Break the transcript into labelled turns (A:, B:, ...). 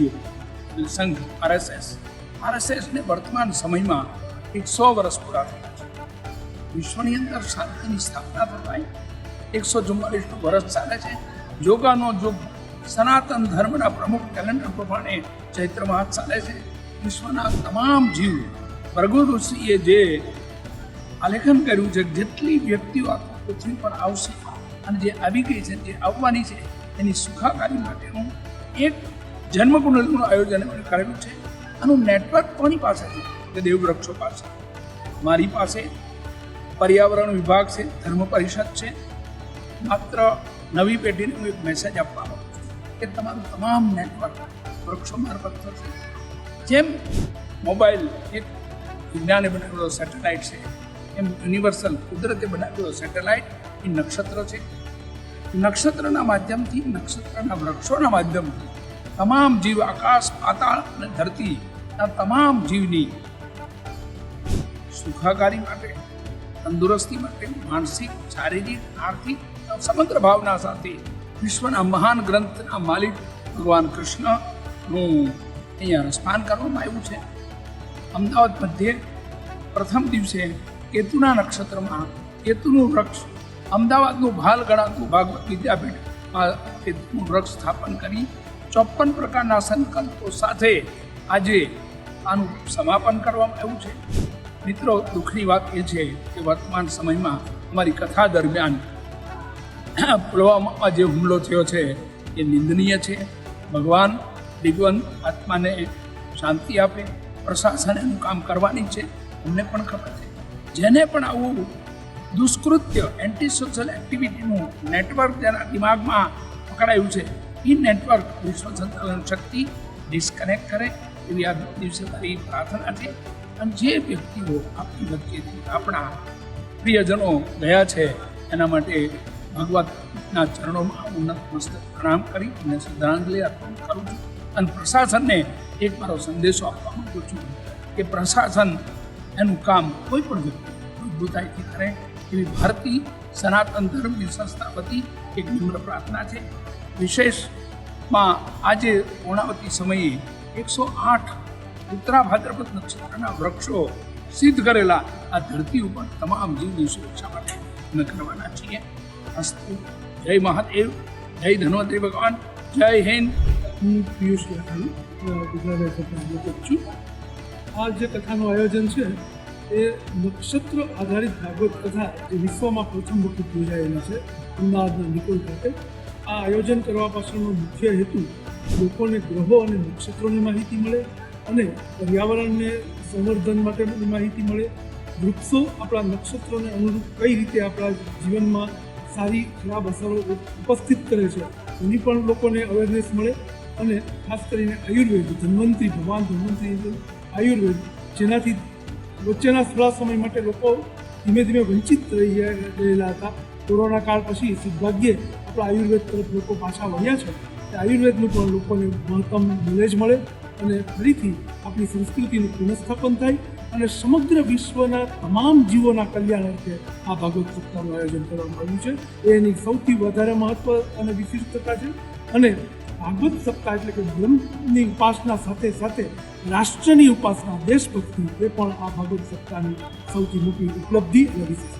A: NGO સંઘ RSS. આરએસએસને વર્તમાન સમયમાં એકસો વર્ષ પૂરા થયા છે. વિશ્વની અંદર શાંતિની સ્થાપના થવાય એકસો ચુમ્માલીસનું વર્ષ ચાલે છે. યોગાનો યુગ સનાતન ધર્મના પ્રમુખ કેલેન્ડર પ્રમાણે ચૈત્ર માસ ચાલે છે. વિશ્વના તમામ જીવ ભર્ગુ ઋષિએ જે આલેખન કર્યું છે, જેટલી વ્યક્તિઓ આ પૃથ્વી પર આવશે અને જે આવી ગઈ છે જે આવવાની છે, એની સુખાકારી માટેનું એક જન્મકુંડલીનું આયોજન એમણે કરેલું છે. આનું નેટવર્ક કોની પાસે છે કે દેવવૃક્ષો પાસે. મારી પાસે પર્યાવરણ વિભાગ છે, ધર્મ પરિષદ છે. માત્ર નવી પેઢીને હું એક મેસેજ આપવા માંગુ છું કે તમારું તમામ નેટવર્ક વૃક્ષો મારફત થશે. જેમ મોબાઈલ એક વિજ્ઞાને બનાવેલો સેટેલાઇટ છે, એમ યુનિવર્સલ કુદરતે બનાવેલો સેટેલાઇટ એ નક્ષત્ર છે. નક્ષત્રના માધ્યમથી નક્ષત્રના વૃક્ષોના માધ્યમથી તમામ જીવ આકાશ, પાતાળ અને ધરતીના તમામ જીવની સુખાકારી માટે, તંદુરસ્તી માટે, માનસિક, શારીરિક, આર્થિક સમગ્ર ભાવના સાથે વિશ્વના મહાન ગ્રંથના માલિક ભગવાન કૃષ્ણનું અહીંયા રસપાન કરવામાં આવ્યું છે. અમદાવાદ મધ્યે પ્રથમ દિવસે કેતુના નક્ષત્રમાં કેતુનું વૃક્ષ અમદાવાદનું ભાલ ગણાતું ભાગવત વિદ્યાપીઠમાં કેતુનું વૃક્ષ સ્થાપન કરી ચોપન પ્રકારના સંકલ્પો સાથે આજે આનું સમાપન કરવામાં આવ્યું છે. મિત્રો, દુઃખની વાત એ છે કે વર્તમાન સમયમાં અમારી કથા દરમિયાન પુલવામામાં જે હુમલો થયો છે એ નિંદનીય છે. ભગવાન દિગ્વંત આત્માને શાંતિ આપે, પ્રશાસન એનું કામ કરવાની છે. અમને પણ ખબર છે. જેને પણ આવું દુષ્કૃત્ય એન્ટી સોશિયલ એક્ટિવિટીનું નેટવર્ક જેના દિમાગમાં પકડાયું છે એ નેટવર્ક વિશ્વ સંચાલન શક્તિ ડિસ્કનેક્ટ કરે એવી આ દિવસે મારી પ્રાર્થના છે. અને જે વ્યક્તિઓ આપણી વચ્ચેથી આપણા પ્રિયજનો ગયા છે, એના માટે ભગવતના ચરણોમાં ઉન્નત મસ્તક પ્રણામ કરી અને શ્રદ્ધાંજલિ અર્પણ કરું છું. અને પ્રશાસનને એક મારો સંદેશો આપવા માંગુ છું કે પ્રશાસન એનું કામ કોઈ પણ વ્યક્તિ મજબૂતાઈથી કરે. એવી ભારતીય સનાતન ધર્મની સંસ્થા વતી એક નિમ્ર પ્રાર્થના છે. વિશેષમાં આજે પૂર્ણાવતી સમયે એકસો આઠ ઉત્તરા ભાદ્રપદ નક્ષત્રના વૃક્ષો સિદ્ધ કરેલા આ ધરતી ઉપર તમામ જીવની સુરક્ષા માટે અમે કરવાના છીએ. અસ્તુ. જય મહાદેવ. જય ધન્વંતરી ભગવાન. જય હિન્દ.
B: હું પિયુષ ગુજરાત છું. આ જે કથાનું આયોજન છે, એ નક્ષત્ર આધારિત ભાગવત કથા જે વિશ્વમાં પ્રથમ વખત યોજાયેલી છે, અમદાવાદના નિકોલ ખાતે. આ આયોજન કરવા પાછળનો મુખ્ય હેતુ લોકોને ગ્રહો અને નક્ષત્રોની માહિતી મળે અને પર્યાવરણને સંવર્ધન માટેની માહિતી મળે. વૃક્ષો આપણા નક્ષત્રોને અનુરૂપ કઈ રીતે આપણા જીવનમાં સારી, ખરાબ અસરો ઉપસ્થિત કરે છે, એની પણ લોકોને અવેરનેસ મળે અને ખાસ કરીને આયુર્વેદ, ધન્વંતરી, ભગવાન ધન્વંતરી આયુર્વેદ, જેનાથી વચ્ચેના થોડા સમય માટે લોકો ધીમે ધીમે વંચિત રહી ગયા- ગયેલા હતા. કોરોના કાળ પછી સદભાગ્યે આપણા આયુર્વેદ તરફ લોકો પાછા વળ્યા છે. તે આયુર્વેદનું પણ લોકોને મહત્તમ નોલેજ મળે અને ફરીથી આપણી સંસ્કૃતિનું પુનઃસ્થાપન થાય અને સમગ્ર વિશ્વના તમામ જીવોના કલ્યાણ અર્થે આ ભાગવત સપ્તાહનું આયોજન કરવામાં આવ્યું છે. એની સૌથી વધારે મહત્વ અને વિશિષ્ટતા છે અને ભાગવત સપ્તાહ એટલે કે બ્રહ્મની ઉપાસના સાથે સાથે રાષ્ટ્રની ઉપાસના દેશભક્તિ, એ પણ આ ભાગવત સપ્તાહની સૌથી મોટી ઉપલબ્ધિ અને વિશેષતા